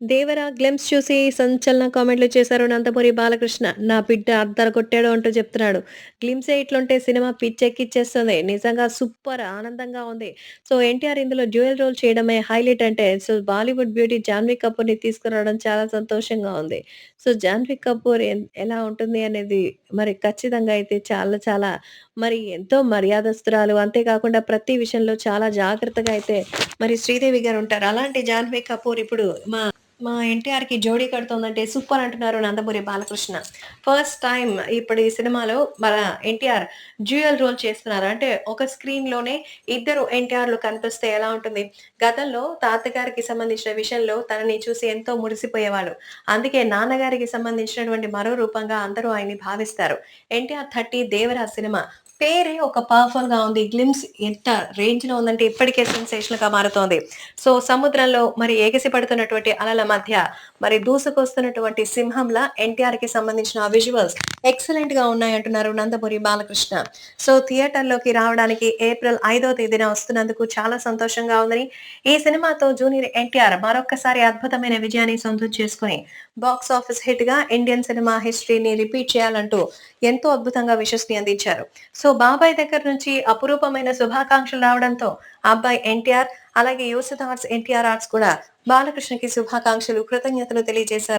దేవర గ్లెమ్స్ చూసి సంచలన కామెంట్లు చేశారు నందమూరి బాలకృష్ణ. నా బిడ్డ అద్దర కొట్టాడు అంటూ చెప్తున్నాడు. గ్లిమ్సే ఇట్లుంటే సినిమా పిచ్చెక్కిచ్చేస్తుంది. నిజంగా సూపర్ ఆనందంగా ఉంది. సో ఎన్టీఆర్ ఇందులో డ్యూయల్ రోల్ చేయడమే హైలైట్ అంటే సో బాలీవుడ్ బ్యూటీ జాన్వీ కపూర్‌ని తీసుకురావడం చాలా సంతోషంగా ఉంది. సో జాన్వీ కపూర్ ఎలా ఉంటుంది అనేది మరి ఖచ్చితంగా అయితే చాలా చాలా మరి ఎంతో మర్యాదస్తురాలు. అంతేకాకుండా ప్రతి విషయంలో చాలా జాగ్రత్తగా అయితే మరి శ్రీదేవి గారు ఉంటారు. అలాంటి జాన్వీ కపూర్ ఇప్పుడు మా మా ఎన్టీఆర్‌కి జోడీ కడుతోందంటే సూపర్ అంటున్నారు నందమూరి బాలకృష్ణ. ఫస్ట్ టైం ఇప్పుడు ఈ సినిమాలో మన ఎన్టీఆర్ డ్యూయల్ రోల్ చేస్తున్నారు. అంటే ఒక స్క్రీన్‌లోనే ఇద్దరు ఎన్టీఆర్‌లు కనిపిస్తే ఎలా ఉంటుంది? గతంలో తాతగారికి సంబంధించిన విషయంలో తనని చూసి ఎంతో మురిసిపోయేవాళ్ళు. అందుకే నాన్నగారికి సంబంధించినటువంటి మరో రూపంగా అందరూ ఆయన్ని భావిస్తారు. 'ఎన్టీఆర్ 30' 'దేవర' సినిమా పేరే ఒక పవర్‌ఫుల్‌గా ఉంది. గ్లిమ్స్ ఎంత రేంజ్‌లో ఉందంటే ఇప్పటికే సెన్సేషనల్‌గా మారుతోంది. సో సముద్రంలో మరి ఎగసి పడుతున్నటువంటి అలల మధ్య మరి దూసుకొస్తున్నటువంటి సింహంలా ఎన్టీఆర్‌కి సంబంధించిన ఆ విజువల్స్ ఎక్సలెంట్‌గా ఉన్నాయంటున్నారు నందమూరి బాలకృష్ణ. సో థియేటర్‌లోకి రావడానికి ఏప్రిల్ ఐదో తేదీన వస్తున్నందుకు చాలా సంతోషంగా ఉందని, ఈ సినిమాతో జూనియర్ ఎన్టీఆర్ మరొక్కసారి అద్భుతమైన విజయాన్ని సొంతం చేసుకొని బాక్స్ ఆఫీస్ హిట్‌గా ఇండియన్ సినిమా హిస్టరీని రిపీట్ చేయాలంటూ ఎంతో అద్భుతంగా విశ్వస్ని అందించారు. సో బాబాయ్ దగ్గర నుంచి అపురూపమైన శుభాకాంక్షలు రావడంతో అబ్బాయి ఎన్టీఆర్ అలాగే యూసఫ్ ఆర్ట్స్, ఎన్టీఆర్ ఆర్ట్స్ కూడా బాలకృష్ణకి శుభాకాంక్షలు, కృతజ్ఞతలు తెలియజేశారు.